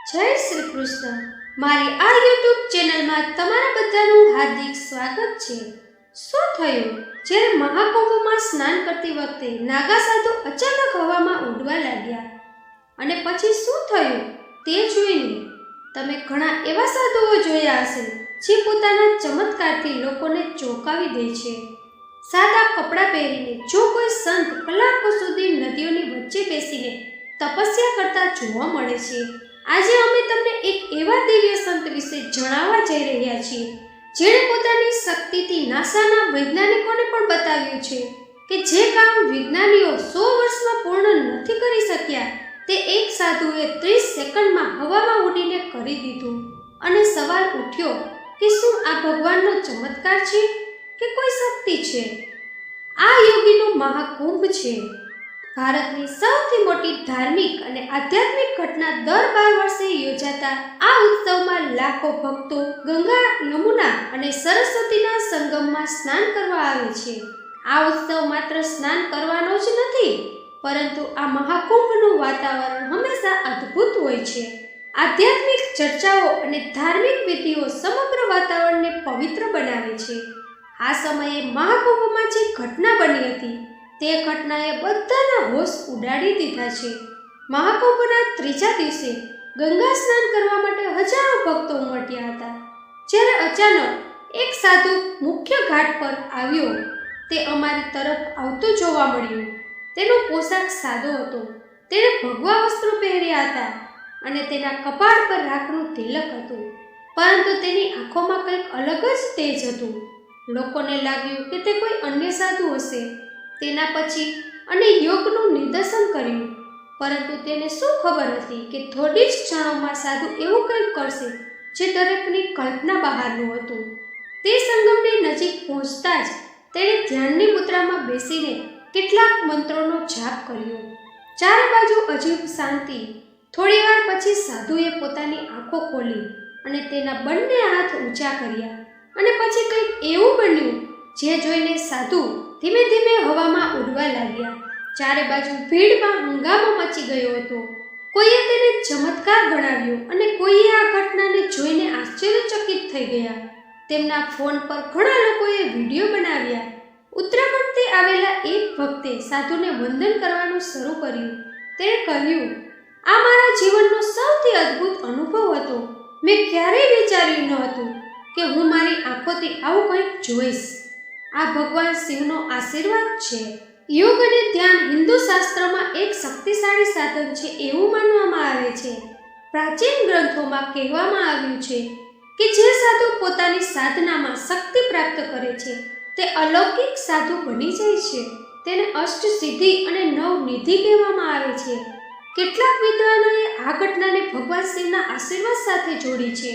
જય શ્રી કૃષ્ણ. મારી આ યુટ્યુબ ચેનલમાં તમારા બધાનું હાર્દિક સ્વાગત છે. શું થયું? જ્યારે મહાકુંભમાં સ્નાન કરતી વખતે નાગા સાધુ અચાનક હવામાં ઉડવા લાગ્યા. અને પછી શું થયું? તે જોઈને તમે ઘણા એવા સાધુઓ જોયા હશે, જે પોતાના ચમત્કારથી લોકોને ચોંકાવી દે છે. સાદા કપડાં પહેરીને જો કોઈ સંત કલાકો સુધી નદીઓની વચ્ચે બેસીને તપસ્યા કરતા જોવા મળે છે. આજે અમે તમને એક એવા દિવ્ય સંત વિશે જણાવવા જઈ રહ્યા છીએ, જેણે પોતાની શક્તિથી નાસાના વૈજ્ઞાનિકોને પણ બતાવ્યું છે કે જે કામ વિજ્ઞાનીઓ સો વર્ષમાં પૂર્ણ નથી કરી શક્યા, તે એક સાધુએ ત્રીસ સેકન્ડમાં હવામાં ઉડીને કરી દીધું. અને સવાલ ઉઠ્યો કે શું આ ભગવાનનો ચમત્કાર છે કે કોઈ શક્તિ છે? આ યોગીનો મહાકુંભ છે. ભારતની સૌથી મોટી ધાર્મિક અને આધ્યાત્મિક ઘટના દર બાર વર્ષે યોજાતા આ ઉત્સવમાં લાખો ભક્તો ગંગા યમુના અને સરસ્વતીના સંગમમાં સ્નાન કરવા આવે છે. આ ઉત્સવ માત્ર સ્નાન કરવાનો જ નથી, પરંતુ આ મહાકુંભનું વાતાવરણ હંમેશા અદ્ભુત હોય છે. આધ્યાત્મિક ચર્ચાઓ અને ધાર્મિક વિધિઓ સમગ્ર વાતાવરણને પવિત્ર બનાવે છે. આ સમયે મહાકુંભમાં જે ઘટના બની હતી તે ઘટનાએ બધાના હોશ ઉડાડી દીધા છે. મહાકુંભના ત્રીજા દિવસે ગંગા સ્નાન કરવા માટે હજારો ભક્તો ઉમટ્યા હતા. જ્યારે અચાનક એક સાધુ મુખ્ય ઘાટ પર આવ્યો, તે અમારી તરફ આવતો જોવા મળ્યો. તેનો પોશાક સાદો હતો. તેણે ભગવા વસ્ત્રો પહેર્યા હતા અને તેના કપાળ પર રાખનું તિલક હતું. પરંતુ તેની આંખોમાં કંઈક અલગ જ તેજ હતું. લોકોને લાગ્યું કે તે કોઈ અન્ય સાધુ હશે. તેના પછી અને યોગનું નિદર્શન કર્યું. પરંતુ તેને શું ખબર હતી કે થોડી જ ક્ષણોમાં સાધુ એવું કંઈક કરશે જે દરેકની કલ્પના બહારનું હતું. તે સંગમની નજીક પહોંચતા જ તેણે ધ્યાનની મુદ્રામાં બેસીને કેટલાક મંત્રોનો જાપ કર્યો. ચારે બાજુ અજીબ શાંતિ. થોડીવાર પછી સાધુએ પોતાની આંખો ખોલી અને તેના બંને હાથ ઊંચા કર્યા અને પછી કંઈક એવું બન્યું જે જોઈને સાધુ ધીમે ધીમે હવામાં ઉડવા લાગ્યા. ચારે બાજુ ભીડમાં હંગામો મચી ગયો હતો. કોઈએ તેને ચમત્કાર ગણાવ્યો અને કોઈએ આ ઘટનાને જોઈને આશ્ચર્યચકિત થઈ ગયા. તેમના ફોન પર ઘણા લોકોએ વીડિયો બનાવ્યા. ઉત્તરાખંડથી આવેલા એક ભક્તે સાધુને વંદન કરવાનું શરૂ કર્યું. તેણે કહ્યું, આ મારા જીવનનો સૌથી અદ્ભુત અનુભવ હતો. મેં ક્યારેય વિચાર્યું ન હતું કે હું મારી આંખોથી આવું કંઈક જોઈશ. આ ભગવાન શિવનો આશીર્વાદ છે. યોગ અને ધ્યાન હિન્દુ શાસ્ત્રમાં એક શક્તિશાળી સાધન છે એવું માનવામાં આવે છે. પ્રાચીન ગ્રંથોમાં કહેવામાં આવ્યું છે કે જે સાધુ પોતાની સાધનામાં શક્તિ પ્રાપ્ત કરે છે, તે અલૌકિક સાધુ બની જાય છે. તેને અષ્ટ સિદ્ધિ અને નવ નિધિ કહેવામાં આવે છે. કેટલાક વિદ્વાનોએ આ ઘટનાને ભગવાન શિવના આશીર્વાદ સાથે જોડી છે.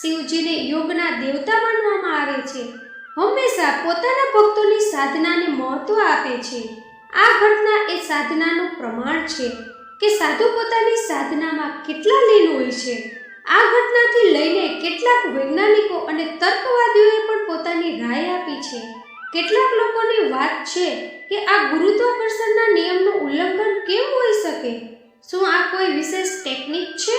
શિવજીને યોગના દેવતા માનવામાં આવે છે. હંમેશા પોતાના ભક્તોની સાધનાને મહત્વ આપે છે. આ ઘટના એ સાધનાનું પ્રમાણ છે કે સાધુ પોતાની સાધનામાં કેટલા લીન હોય છે. આ ઘટનાથી લઈને કેટલાક વૈજ્ઞાનિકો અને તર્કવાદીઓએ પણ પોતાની રાય આપી છે. કેટલાક લોકોની વાત છે કે આ ગુરુત્વાકર્ષણના નિયમનું ઉલ્લંઘન કેમ હોઈ શકે? શું આ કોઈ વિશેષ ટેકનિક છે?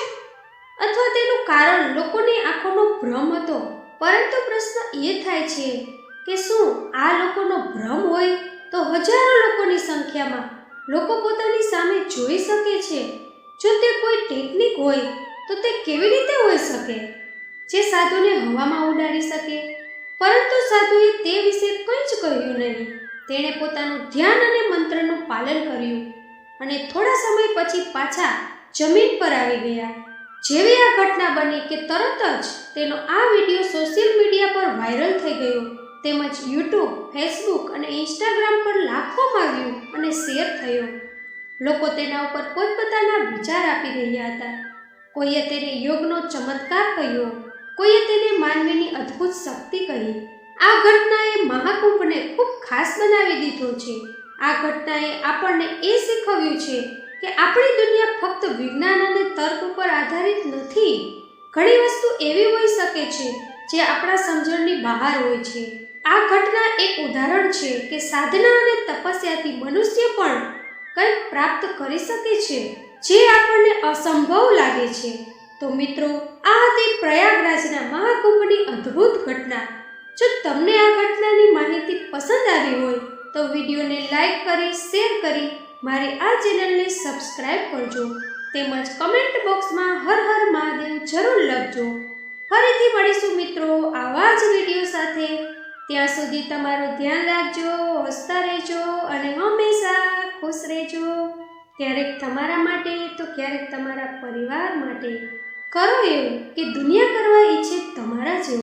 અથવા તેનું કારણ લોકોની આંખોનો ભ્રમ હતો? પરંતુ પ્રશ્ન એ થાય છે કે શું આ લોકોનો ભ્રમ હોય તો હજારો લોકોની સંખ્યામાં લોકો પોતાની સામે જોઈ શકે છે. જો તે કોઈ ટેકનિક હોય તો તે કેવી રીતે હોઈ શકે? જે સાધુને હવામાં ઉડાડી શકે? પરંતુ સાધુએ તે વિશે કંઈ જ કહ્યું નહીં. તેણે પોતાનું ધ્યાન અને મંત્રનું પાલન કર્યું અને થોડા સમય પછી પાછા જમીન પર આવી ગયા. જેવી આ ઘટના બની કે તરત જ તેનો આ વીડિયો સોશિયલ મીડિયા પર વાયરલ થઈ ગયો, તેમજ યુટ્યુબ, ફેસબુક અને ઇન્સ્ટાગ્રામ પર લાખોમાં વ્યૂ અને શેર થયો. લોકો તેના ઉપર પોતપોતાના વિચાર આપી રહ્યા હતા. કોઈએ તેને યોગનો ચમત્કાર કહ્યો, કોઈએ તેને માનવીની અદ્ભુત શક્તિ કહી. આ ઘટનાએ મહાકુંભને ખૂબ ખાસ બનાવી દીધો છે. આ ઘટનાએ આપણને એ શીખવ્યું છે કે આપણી દુનિયા ફક્ત વિજ્ઞાન અને તર્ક ઉપર આધારિત નથી, ઘણી વસ્તુ એવી હોઈ શકે છે જે આપણા સમજણની બહાર હોય છે. આ ઘટના એક ઉદાહરણ છે કે સાધના અને તપસ્યાથી મનુષ્ય પણ કંઈક પ્રાપ્ત કરી શકે છે, જે આપણને અસંભવ લાગે છે. તો મિત્રો, આ હતી પ્રયાગરાજના મહાકુંભની અદ્ભુત ઘટના. જો તમને આ ઘટનાની માહિતી પસંદ આવી હોય, તો વિડીયોને લાઈક કરી, શેર કરી મારી આ ચેનલને સબસ્ક્રાઇબ કરજો તેમજ કમેન્ટ બોક્સમાં હર હર મહાદેવ જરૂર લખજો. ફરીથી મળીશું મિત્રો આવા જ વીડિયો સાથે. ત્યાં સુધી તમારું ધ્યાન રાખજો, હસતા રહેજો અને હંમેશા ખુશ રહેજો. ક્યારેક તમારા માટે તો ક્યારેક તમારા પરિવાર માટે. કરો એવું કે દુનિયા કરવા ઈચ્છે તમારા જેવું.